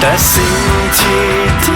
แต่สิ่งที่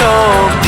มี